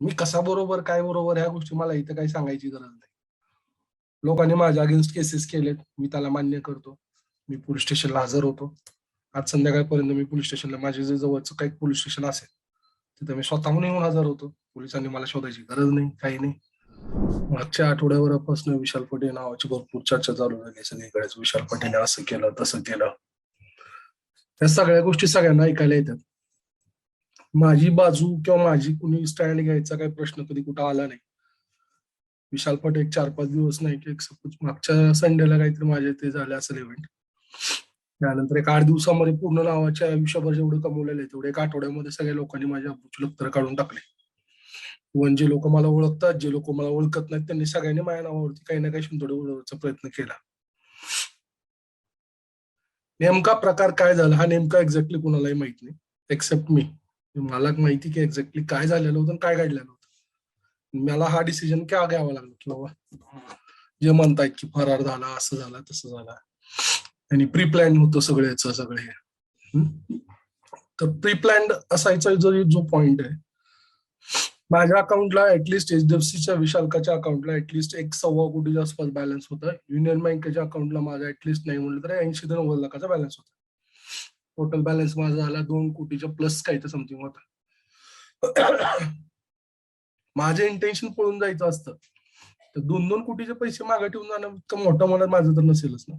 मी कसा बरोबर काय बरोबर ह्या गोष्टी मला इथं काही सांगायची गरज नाही. लोकांनी माझ्या अगेन्स्ट केसेस केलेत. मी त्याला मान्य करतो. मी पोलीस स्टेशनला हजर होतो. आज संध्याकाळपर्यंत मी पोलीस स्टेशनला माझे जे जवळचं काही पोलीस स्टेशन असेल तिथं मी स्वतःहून येऊन हजर होतो. पोलिसांनी मला शोधायची गरज नाही काही नाही. मागच्या आठवड्यावरपासून विशाल पटेल नावाची भरपूर चर्चा चालू झाली सगळीकडेच विशाल पटेलने असं केलं तसं केलं. त्या सगळ्या गोष्टी सगळ्यांना ऐकायला येतात. माझी बाजू किंवा माझी कुणी स्टँड घ्यायचा काही प्रश्न कधी कुठं आला नाही. विशाल पट एक चार पाच दिवस नाही की एक सपोज मागच्या संडेला काहीतरी माझे ते झाले असेल इव्हेंट त्यानंतर एक आठ दिवसामध्ये पूर्ण नावाच्या आयुष्यभर जेवढं कमवलेलं आहे तेवढे एक आठवड्यामध्ये सगळ्या लोकांनी माझ्या अब्रूची लक्तर काढून टाकले. इव्हन जे लोक मला ओळखतात जे लोक मला ओळखत नाहीत त्यांनी सगळ्यांनी माझ्या नावावरती काही ना काही शिंतोडे उडवण्याचा प्रयत्न केला. नेमका प्रकार काय झाला? हा नेमका एक्झॅक्टली कुणालाही माहीत नाही एक्सेप्ट मी. मला माहिती की एक्झॅक्टली काय झालेलं होतं काय घडलेलं होतं. मला हा डिसिजन का घ्यावा लागला की बाबा जे म्हणतायत की फरार झाला असं झाला तसं झाला. आणि प्री प्लॅन होतं सगळ्याच सगळे. तर प्री प्लॅन असायचा जरी जो पॉइंट आहे. माझ्या अकाउंटला ऍटलिस्ट एचडीएफसीच्या विशालकाच्या अकाउंटला ऍटलिस्ट एक सव्वा कोटीच्या आसपास बॅलन्स होता. युनियन बँकेच्या अकाउंटला माझा ऍटलिस्ट नाही म्हणलं तर ऐंशी ते नव्वद लाखाचा बॅलन्स होता. टोटल बॅलन्स माझा झाला दोन कोटीच्या प्लस काही तर समथिंग होता. माझे इंटेन्शन पळून जायचं असतं. तर दोन दोन कोटीचे पैसे मागे ठेवून जाणं इतकं मोठं मनात माझं तर नसेलच ना.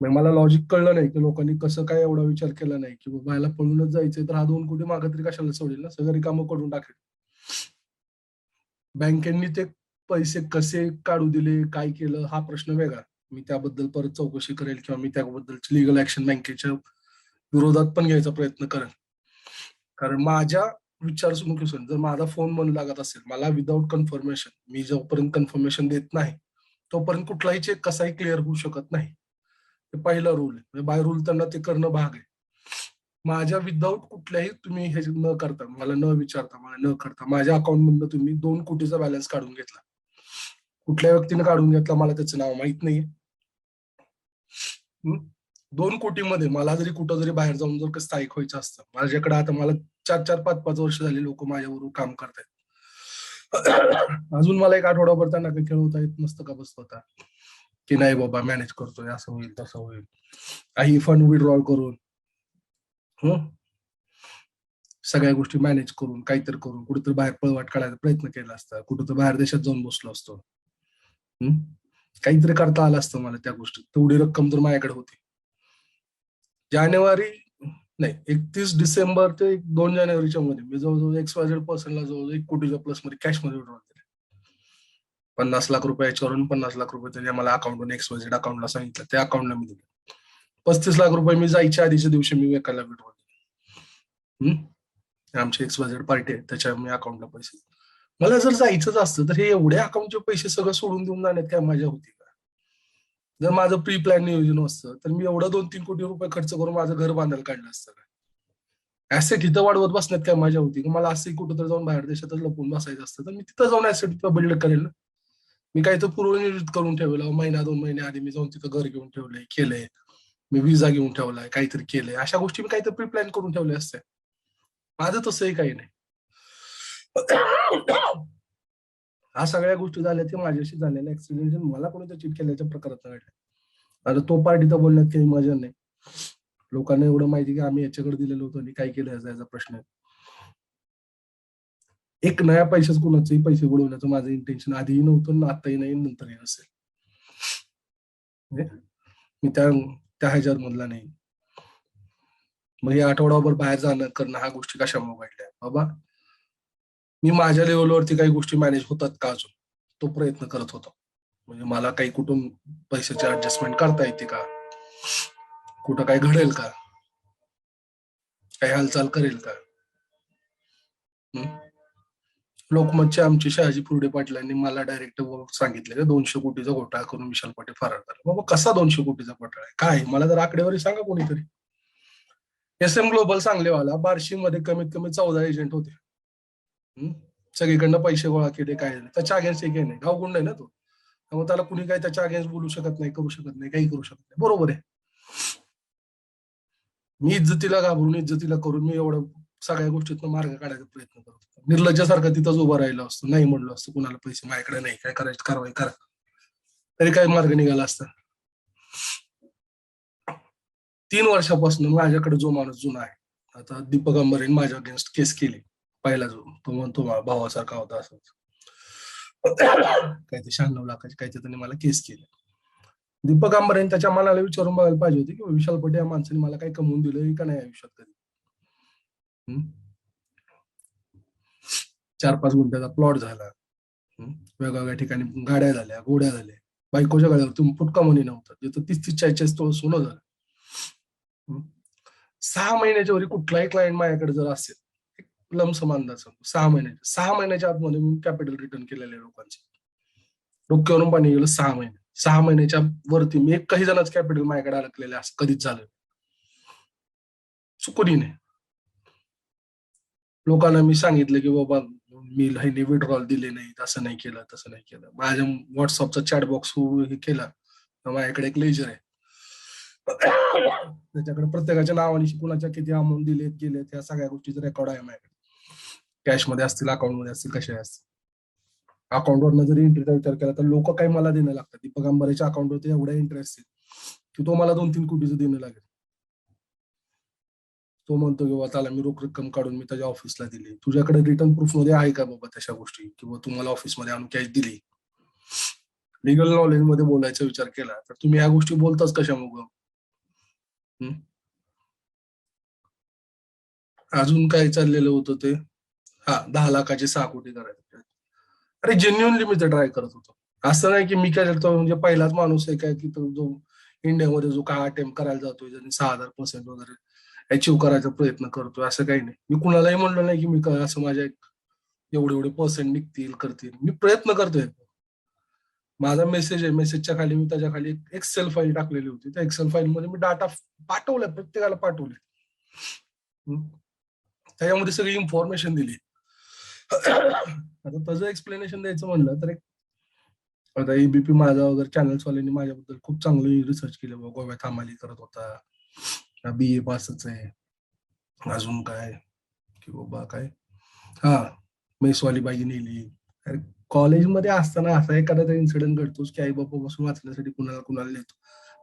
म्हणजे मला लॉजिक कळलं नाही की लोकांनी कसं काय एवढा विचार केला नाही की बाबा याला पळूनच जायचंय तर हा दोन कोटी मागे तरी कशाला सोडेल ना? सगळी कामं करून टाकेल. बँकेंनी ते पैसे कसे काढू दिले काय केलं हा प्रश्न वेगळा. मी त्याबद्दल परत चौकशी करेल किंवा मी त्याबद्दलची लिगल ऍक्शन बँकेच्या विरोधात पण घ्यायचा प्रयत्न करेल कारण माझ्या विचारसरणुकीसून जर माझा फोन मन लागत असेल मला विदाऊट कन्फर्मेशन मी जोपर्यंत कन्फर्मेशन देत नाही तोपर्यंत कुठलाही चेक कसाही क्लिअर होऊ शकत नाही. हे पहिला रूल आहे. बाय रूल त्यांना ते करणं भाग आहे. माझ्या विदाऊट कुठल्याही तुम्ही हे न करता मला न विचारता मला न करता माझ्या अकाउंट मधनं तुम्ही दोन कोटीचा बॅलन्स काढून घेतला. कुठल्या व्यक्तीने काढून घेतला मला त्याचं नाव माहीत नाहीये. दोन कोटीमध्ये मला जरी कुठं जरी बाहेर जाऊन जर स्थायिक व्हायचं असतं माझ्याकडे आता मला चार चार पाच पाच वर्ष झाली लोक माझ्याबरोबर काम करतायत. अजून मला एक आठवडाभर त्यांना काही खेळवता येत नसतं का बसत होता? की नाही बाबा मॅनेज करतोय असं होईल तसं होईल. काही फंड विड्रॉल करून सगळ्या गोष्टी मॅनेज करून काहीतरी करून कुठेतरी बाहेर पळवाट काढायचा प्रयत्न केला असता कुठेतरी बाहेर देशात जाऊन बसलो असतो. काहीतरी करता आलं असतं मला त्या गोष्टीत. तेवढी रक्कम तर माझ्याकडे होती. जानेवारी नाही एकतीस डिसेंबर ते एक दोन जानेवारीच्या मध्ये मी जवळजवळ एक्स वाय झेड पर्सनला जवळजवळ एक कोटीच्या प्लसमध्ये कॅशमध्ये विड्रॉल दिले पन्नास लाख रुपये याच्यावरून पन्नास लाख रुपये त्यांनी मला अकाउंटून एक्स वाय झेड अकाउंटला सांगितलं. त्या अकाउंटला मी दिले. पस्तीस लाख रुपये मी जायच्या आधीच्या दिवशी मी एकाला विड्रॉल दिले आमची एक्स वाय झेड पार्टी आहे त्याच्या मी अकाउंटला पैसे मला जर जायचंच असतं तर हे एवढ्या अकाउंटचे पैसे सगळं सोडून देऊन जाण्यात काय मजा होती का? जर माझं प्री प्लॅन नियोजन असतं तर मी एवढं दोन तीन कोटी रुपये खर्च करून माझं घर बांधायला काढलं असतं का? ऍसेट इथं वाढवत बसण्यात काय मजा होती की? मला असं कुठं तर जाऊन बाहेर देशातच लपून बसायचं असतं तर मी तिथं जाऊन ऍसेट बिल्ड करेल ना. मी काही तर पूर्वनियोजित करून ठेवलं महिना दोन महिने आधी मी जाऊन तिथं घर घेऊन ठेवलंय केलंय. मी विजा घेऊन ठेवलाय काहीतरी केलंय. अशा गोष्टी मी काहीतरी प्री प्लॅन करून ठेवल्या असते माझं तसंही काही नाही. हा सगळ्या गोष्टी झाल्या ते माझ्याशी झालेल्या ऍक्सिडेंट मला कोणी चिट केल्याच्या प्रकारात घडल्या. आता तो पार्टी तर बोलण्यात काही मजा नाही. लोकांना एवढं माहिती की आम्ही याच्याकडे दिलेलं होतं आणि काय केलं याचा प्रश्न आहे. एक नया पैशाच कोणाचेही पैसे बुडवण्याचं माझं इंटेन्शन आधीही नव्हतं ना आताही नाही नंतरही नसेल. म्हणजे मी त्या त्या ह्याच्यात मधला नाही. मग हे आठवडाभर बाहेर जाणं करणं हा गोष्टी कशामुळे घडल्या? बाबा मी माझ्या लेवलवरती काही गोष्टी मॅनेज होतात का अजून? तो प्रयत्न करत होतो. म्हणजे मला काही कुठून पैशाची ऍडजस्टमेंट करता येते का? कुठं काय घडेल का? काही हालचाल करेल का? लोकमतचे आमचे शहाजी फुर्डे पाटलांनी मला डायरेक्ट सांगितले दोनशे कोटीचा घोटाळा करून विशाल पाटील फरार झाला. बाबा कसा दोनशे कोटीचा घोटाळा आहे? काय? मला जर आकडेवारी सांगा कोणीतरी. एस एम ग्लोबल सांगलेवाला बार्शी मध्ये कमीत कमी चौदा एजंट होते. सगळीकडनं पैसे गोळा केले काय झाले? त्याच्या अगेन्स्ट एक नाही. गावगुंड आहे ना तो. त्यामुळे त्याला कुणी काही त्याच्या अगेन्स्ट बोलू शकत नाही करू शकत नाही काही करू शकत नाही. बरोबर आहे. मी इज्जतीला घाबरून इज्जतीला करून मी एवढं सगळ्या गोष्टीतनं मार्ग काढायचा प्रयत्न करतो निर्लज्जासारखा तिथंच उभं राहिलो असतो. नाही म्हणलो असतो कुणाला पैसे माझ्याकडे नाही. काय करायचं? कारवाई करा. तरी काय मार्ग निघाला असता. तीन वर्षापासून माझ्याकडे जो माणूस जुना आहे आता दीपक अंबरेने माझ्या अगेन्स्ट केस केली. पहिला जो तो म्हणतो भावासारखा होता असं काही ते शहाण्णव लाखाची काही त्याने त्यांनी मला केस केली. दीपक अंबरेने त्याच्या मनाला विचारून बघायला पाहिजे होते की विशाल पटे या माणसाने मला काही कमवून दिलं का नाही आयुष्यात कधी? चार पाच गुंठ्याचा प्लॉट झाला. वेगवेगळ्या ठिकाणी गाड्या झाल्या गोड्या झाल्या. बायकोच्या गाड्यावरती फुटका मनी नव्हता. जिथं तीस तीस चाळीस चाळीस तो सोनं झालं. सहा महिन्याच्या वरी कुठलाही क्लायंट माझ्याकडे जर असेल लमसम अंदाज सांगतो. सहा महिन्याच्या सहा महिन्याच्या आतमध्ये मी कॅपिटल रिटर्न केलेले आहे लोकांचे. डोक्यावरून पाणी गेलं सहा महिने. सहा महिन्याच्या वरती मी एक काही जणांच कॅपिटल माझ्याकडे अडकलेले असं कधीच झालं नाही. नाही. लोकांना मी सांगितलं की बाबा मी ह्याने विड्रॉल दिले नाही असं नाही केलं तसं नाही केलं. माझ्या व्हॉट्सअपचा चॅट बॉक्स हे केला. तर माझ्याकडे एक लेजर आहे. त्याच्याकडे प्रत्येकाच्या नावाने कुणाच्या किती अमाऊंट दिलेत गेलेत या सगळ्या गोष्टीचा रेकॉर्ड आहे माझ्याकडे. कॅशमध्ये असतील अकाउंटमध्ये असतील कसे असतील. अकाउंटवरनं जरी एंट्रीचा विचार केला तर लोक काही मला देणं लागतात. दीपक अंबारेच्या अकाउंटवरती एवढ्या इंटरेस्ट असतील की तो मला दोन तीन कोटीचं देणं लागेल. तो म्हणतो की बाबा त्याला मी रोख रक्कम काढून मी त्याच्या ऑफिसला दिली. तुझ्याकडे रिटर्न प्रूफमध्ये आहे का बाबा तशा गोष्टी? किंवा तुम्हाला ऑफिसमध्ये आणून कॅश दिली? लिगल नॉलेजमध्ये बोलायचा विचार केला तर तुम्ही या गोष्टी बोलताच कशा मग? अजून काय चाललेलं होतं ते? हा दहा लाखाचे सहा कोटी करायचे. अरे जेन्युअनली मी ते ट्राय करत होतो. असं नाही की मी काय करतो म्हणजे पहिलाच माणूस आहे काय की तो जो इंडियामध्ये जो काय अटेम्प्ट करायला जातोय ज्यांनी सहा हजार पर्सेंट वगैरे अचीव्ह करायचा प्रयत्न करतोय असं काही नाही. मी कुणालाही म्हणलो नाही की मी काय असं माझ्या एक एवढे एवढे पर्सेंट निघतील करतील. मी प्रयत्न करतोय. माझा मेसेज आहे मेसेजच्या खाली मी त्याच्याखाली एक एक्सेल फाईल टाकलेली होती. त्या एक्सेल फाईल मध्ये मी डाटा पाठवलाय प्रत्येकाला पाठवले त्याच्यामध्ये सगळी इन्फॉर्मेशन दिली. आता त्याचं एक्सप्लेनेशन द्यायचं म्हणलं तर एक आता एबीपी माझा वगैरे चॅनल्स वाल्यांनी माझ्याबद्दल खूप चांगली रिसर्च केलं बाबा गोव्यात हमाली करत होता. बी ए पासच आहे. अजून काय? की बाबा काय? हा मेसवाली बाई नेली. अरे कॉलेजमध्ये असताना असा एखादा इन्सिडेंट घडतोच की आई बापा बसून वाचण्यासाठी कुणाला कुणाला नेतो.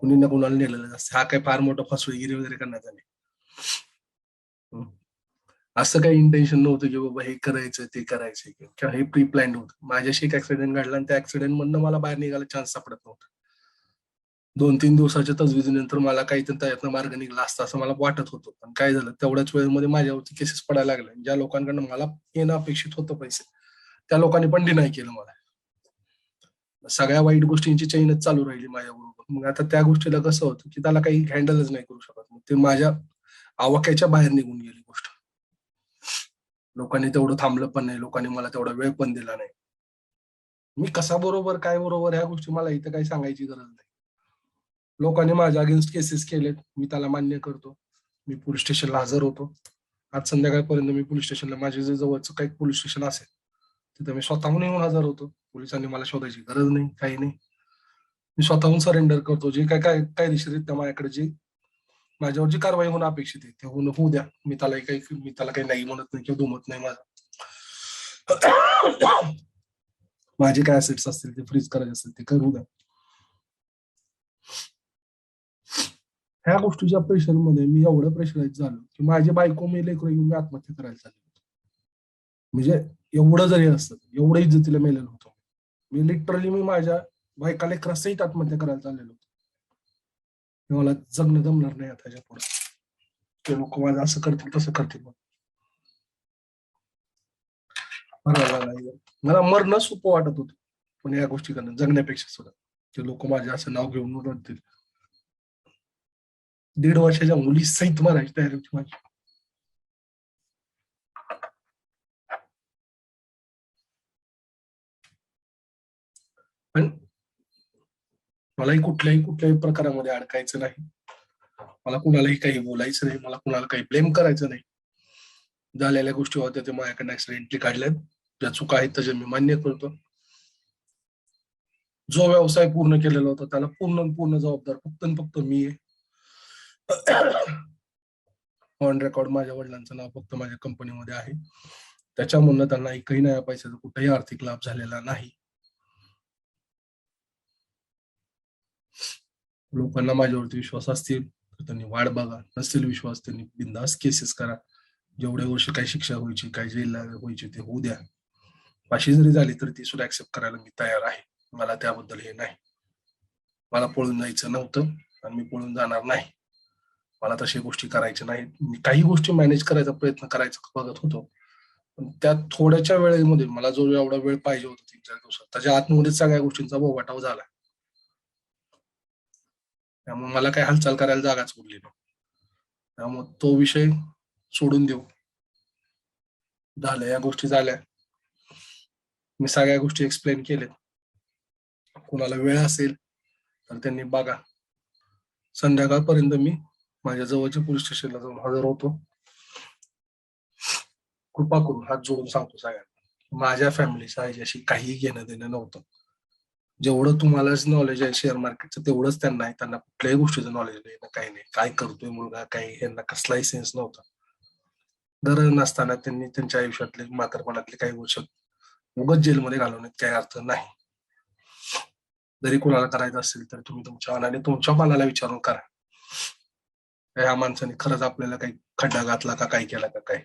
कुणी ना कुणाला नेलेलं असतं. हा काय फार मोठा फसवेगिरी वगैरे करण्यात आली. असं काही इंटेन्शन नव्हतं की बाबा हे करायचं ते करायचं किंवा हे प्री प्लॅन होतं. माझ्याशी एक ऍक्सिडेंट घडला आणि त्या ऍक्सिडेंट मधनं मला बाहेर निघायला चान्स सापडत नव्हता. दोन तीन दिवसाच्या तजवीजीनंतर मला काहीतरी त्यातनं मार्ग निघला असता असं मला वाटत होतं. पण काय झालं तेवढ्याच वेळेमध्ये माझ्यावरती केसेस पडायला लागले. ज्या लोकांकडनं मला येणं अपेक्षित होतं पैसे त्या लोकांनी पण डिनाय केलं मला. सगळ्या वाईट गोष्टींची चैनच चालू राहिली माझ्याबरोबर. मग आता त्या गोष्टीला कसं होतं की त्याला काही हँडलच नाही करू शकत. मग ते माझ्या आवाक्याच्या बाहेर निघून गेली गोष्ट. लोकांनी तेवढं थांबलं पण नाही लोकांनी मला तेवढा वेळ पण दिला नाही. मी कसा बरोबर काय बरोबर ह्या गोष्टी मला इथं काही सांगायची गरज नाही. लोकांनी माझ्या अगेन्स्ट केसेस केलेत मी त्याला मान्य करतो. मी पोलीस स्टेशनला हजर होतो. आज संध्याकाळपर्यंत मी पोलीस स्टेशनला माझे जे जवळचं काही पोलीस स्टेशन असेल तिथं मी स्वतःहून येऊन हजर होतो. पोलिसांनी मला शोधायची गरज नाही काही नाही. मी स्वतःहून सरेंडर करतो. जे काय काय कायदेशीररित्या माझ्याकडे जे माझ्यावर जी कारवाई होणं अपेक्षित आहे ते होणं होऊ द्या. मी त्याला काही मी त्याला काही नाही म्हणत नाही किंवा दुमत नाही माझं. माझे काय असेट्स असतील ते फ्रीज करायचे असतील ते करू द्या. ह्या गोष्टीच्या प्रेशरमध्ये मी एवढं प्रेशराईज झालो की माझी बायको मी लेकर येऊन मी आत्महत्या करायला चालली म्हणजे एवढं जरी असतं एवढं इज्जतीला मेलेलो होतो मी. लिटरली मी माझ्या बायका लेकरासहित आत्महत्या करायला चाललेलो होतो. मला जगणं जमणार नाही त्याच्या पुढे. ते लोक माझं असं करतील तसं करतील मला मरणं सोपं वाटत होतं पण या गोष्टी करणं जगण्यापेक्षा सुद्धा. ते लोक माझे असं नाव घेऊन रडतील दीड वर्षाच्या मुली सहित मारायची तयारी होती माझी. पण मलाही कुठल्याही कुठल्याही प्रकारामध्ये अडकायचं नाही. मला कुणालाही काही बोलायचं नाही. मला कुणाला काही ब्लेम करायचं नाही. झालेल्या गोष्टी होत्या ते माझ्याकडे ऍक्सिडेंटली काढल्यात. ज्या चुका आहेत त्याच्या मी मान्य करतो. जो व्यवसाय पूर्ण केलेला होता त्याला पूर्ण पूर्ण जबाबदार फक्त फक्त मी आहे. ऑन रेकॉर्ड माझ्या वडिलांचं नाव फक्त माझ्या कंपनीमध्ये आहे. त्याच्यामधनं त्यांना एकही नाही पैशाचा कुठेही आर्थिक लाभ झालेला नाही. लोकांना माझ्यावरती विश्वास असतील तर त्यांनी वाट बघा. नसेल विश्वास त्यांनी बिंदास केसेस करा. जेवढे वर्ष काही शिक्षा व्हायची काही जेल व्हायची ते होऊ द्या. फाशी जरी झाली तरी ती सुद्धा ऍक्सेप्ट करायला मी तयार आहे. मला त्याबद्दल हे नाही. मला पळून जायचं नव्हतं आणि मी पळून जाणार नाही. मला तशा गोष्टी करायच्या नाहीत मी काही गोष्टी मॅनेज करायचा प्रयत्न करायचा बघत होतो. पण त्या थोड्याच्या वेळेमध्ये मला जो एवढा वेळ पाहिजे होता तीन चार दिवसात त्याच्या आतमध्ये सगळ्या गोष्टींचा बोबाटाव झाला. त्यामुळे मला काही हालचाल करायला जागाच उरली नाही त्यामुळे तो विषय सोडून देऊ. झाल्या या गोष्टी झाल्या. मी सगळ्या गोष्टी एक्सप्लेन केल्या कुणाला वेळ असेल तर त्यांनी बघा. संध्याकाळपर्यंत मी माझ्या जवळच्या पोलीस स्टेशनला जाऊन हजर होतो. कृपा करून हात जोडून सांगतो सगळ्यांना. माझ्या फॅमिलीचा ह्याच्याशी काही घेणं देणं नव्हतं. जेवढं तुम्हाला नॉलेज आहे शेअर मार्केटचं तेवढंच त्यांना आहे. त्यांना कुठल्याही गोष्टीचं नॉलेज नाही ना काही नाही. काय करतोय मुलगा काही यांना कसलाही सेन्स नव्हता. गरज नसताना त्यांनी त्यांच्या आयुष्यातले म्हातारपणातले काही गोष्टी उगत जेलमध्ये घालवण्यात काही अर्थ नाही. जरी कोणाला करायचं असेल तर तुम्ही तुमच्या मनाने तुमच्या मनाला विचारून करा. ह्या माणसाने खरंच आपल्याला काही खड्डा घातला का काय केला का काय